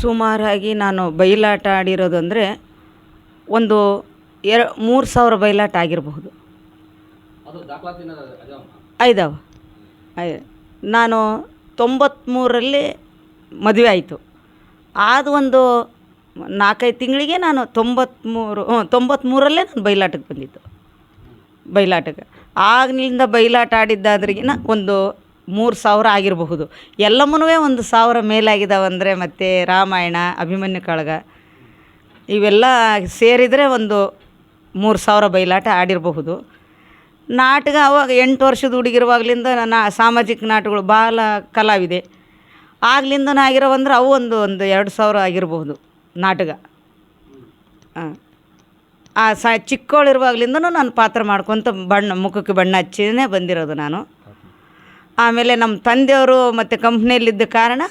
ಸುಮಾರಾಗಿ ನಾನು ಬಯಲಾಟ ಆಡಿರೋದು ಅಂದರೆ ಒಂದು ಎರ ಮೂರು ಸಾವಿರ ಬಯಲಾಟ ಆಗಿರಬಹುದು. ಐದವ. ನಾನು ತೊಂಬತ್ತ್ಮೂರರಲ್ಲಿ ಮದುವೆ ಆಯಿತು. ಆದ ಒಂದು ನಾಲ್ಕೈದು ತಿಂಗಳಿಗೆ ನಾನು ತೊಂಬತ್ತ್ಮೂರು ಹ್ಞೂ ತೊಂಬತ್ತ್ಮೂರಲ್ಲೇ ನಾನು ಬಯಲಾಟಕ್ಕೆ ಬಂದಿತ್ತು ಬಯಲಾಟಕ್ಕೆ ಆಗ್ಲಿಂದ ಬಯಲಾಟ ಆಡಿದ್ದಾದ್ರಿಗಿನ ಒಂದು ಮೂರು ಸಾವಿರ ಆಗಿರಬಹುದು. ಎಲ್ಲಮ್ಮನೂ ಒಂದು ಸಾವಿರ ಮೇಲಾಗಿದ್ದಾವೆ ಅಂದರೆ ಮತ್ತು ರಾಮಾಯಣ, ಅಭಿಮನ್ಯು ಕಾಳಗ. ಇವೆಲ್ಲ ಸೇರಿದರೆ ಒಂದು ಮೂರು ಸಾವಿರ ಬಯಲಾಟ ಆಡಿರಬಹುದು. ನಾಟಕ ಅವಾಗ ಎಂಟು ವರ್ಷದ ಹುಡುಗಿರುವಾಗಲಿಂದ ನಾನು ಸಾಮಾಜಿಕ ನಾಟಕಗಳು ಬಾಲ ಕಲಾವಿದೆ. ಆಗ್ಲಿಂದನೂ ಆಗಿರೋವಂದ್ರೆ ಅವು ಒಂದು ಒಂದು ಎರಡು ಸಾವಿರ ಆಗಿರಬಹುದು ನಾಟಕ. ಆ ಸ ಚಿಕ್ಕವಳಿರುವಾಗಲಿಂದನೂ ನಾನು ಪಾತ್ರ ಮಾಡ್ಕೊತ ಬಣ್ಣ, ಮುಖಕ್ಕೆ ಬಣ್ಣ ಹಚ್ಚಿನೇ ಬಂದಿರೋದು ನಾನು. ಆಮೇಲೆ ನಮ್ಮ ತಂದೆಯವರು ಮತ್ತು ಕಂಪ್ನಿಯಲ್ಲಿದ್ದ ಕಾರಣ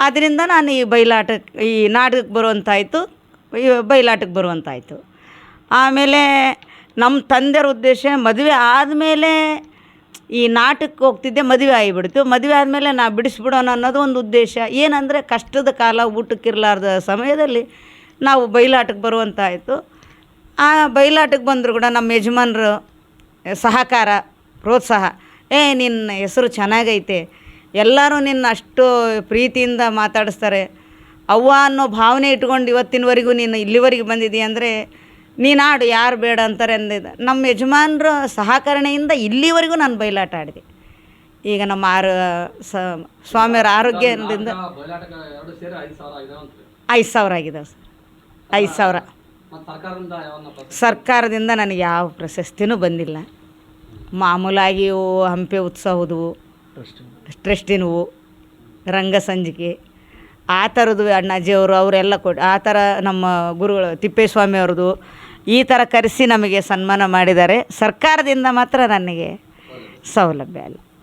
ಅದರಿಂದ ನಾನು ಈ ಬಯಲಾಟಕ್ಕೆ ಈ ನಾಟಕಕ್ಕೆ ಬರುವಂತಾಯಿತು, ಈ ಬಯಲಾಟಕ್ಕೆ ಬರುವಂತಾಯಿತು. ಆಮೇಲೆ ನಮ್ಮ ತಂದೆಯವ್ರ ಉದ್ದೇಶ ಮದುವೆ ಆದಮೇಲೆ ಈ ನಾಟಕಕ್ಕೆ ಹೋಗ್ತಿದ್ದೆ ಮದುವೆ ಆಗಿಬಿಡ್ತು. ಮದುವೆ ಆದಮೇಲೆ ನಾ ಬಿಡಿಸ್ಬಿಡೋಣ ಅನ್ನೋದು ಒಂದು ಉದ್ದೇಶ. ಏನಂದರೆ ಕಷ್ಟದ ಕಾಲ ಊಟಕ್ಕಿರಲಾರ್ದ ಸಮಯದಲ್ಲಿ ನಾವು ಬಯಲಾಟಕ್ಕೆ ಬರುವಂತಾಯಿತು. ಆ ಬಯಲಾಟಕ್ಕೆ ಬಂದರೂ ಕೂಡ ನಮ್ಮ ಯಜಮಾನರು ಸಹಕಾರ, ಪ್ರೋತ್ಸಾಹ. ಏ ನಿನ್ನ ಹೆಸರು ಚೆನ್ನಾಗೈತೆ. ಎಲ್ಲರೂ ನಿನ್ನ ಅಷ್ಟು ಪ್ರೀತಿಯಿಂದ ಮಾತಾಡಿಸ್ತಾರೆ. ಅವ್ವ ಅನ್ನೋ ಭಾವನೆ ಇಟ್ಕೊಂಡು ಇವತ್ತಿನವರೆಗೂ ನೀನು ಇಲ್ಲಿವರೆಗೆ ಬಂದಿದ್ದೀಯ ಅಂದರೆ ನೀನು ಆಡು ಯಾರು ಬೇಡ ಅಂತಾರೆ ಅಂದಿದ್ದ. ನಮ್ಮ ಯಜಮಾನರ ಸಹಕರಣೆಯಿಂದ ಇಲ್ಲಿವರೆಗೂ ನಾನು ಬಯಲಾಟ ಆಡಿದೆ. ಈಗ ನಮ್ಮ ಆರು ಸ ಸ್ವಾಮಿಯರ ಆರೋಗ್ಯದಿಂದ ಐದು ಸಾವಿರ ಆಗಿದಾವ ಅಂತ ಐದು ಸಾವಿರ ಆಗಿದಾವೆ ಸರ್. ಐದು ಸಾವಿರ? ಸರ್ಕಾರದಿಂದ ನನಗೆ ಯಾವ ಪ್ರಶಸ್ತಿನೂ ಬಂದಿಲ್ಲ. ಮಾಮೂಲಾಗಿ ಹಂಪಿ ಉತ್ಸವದವು ಟ್ರಸ್ಟಿನವು, ರಂಗ ಸಂಜಿಕೆ, ಆ ಥರದ್ದು ಅಣ್ಣಾಜಿಯವರು ಅವರೆಲ್ಲ ಕೊಟ್ಟು ಆ ಥರ ನಮ್ಮ ಗುರುಗಳು ತಿಪ್ಪೇಸ್ವಾಮಿ ಅವ್ರದ್ದು ಈ ಥರ ಕರೆಸಿ ನಮಗೆ ಸನ್ಮಾನ ಮಾಡಿದ್ದಾರೆ. ಸರ್ಕಾರದಿಂದ ಮಾತ್ರ ನನಗೆ ಸೌಲಭ್ಯ ಇಲ್ಲ.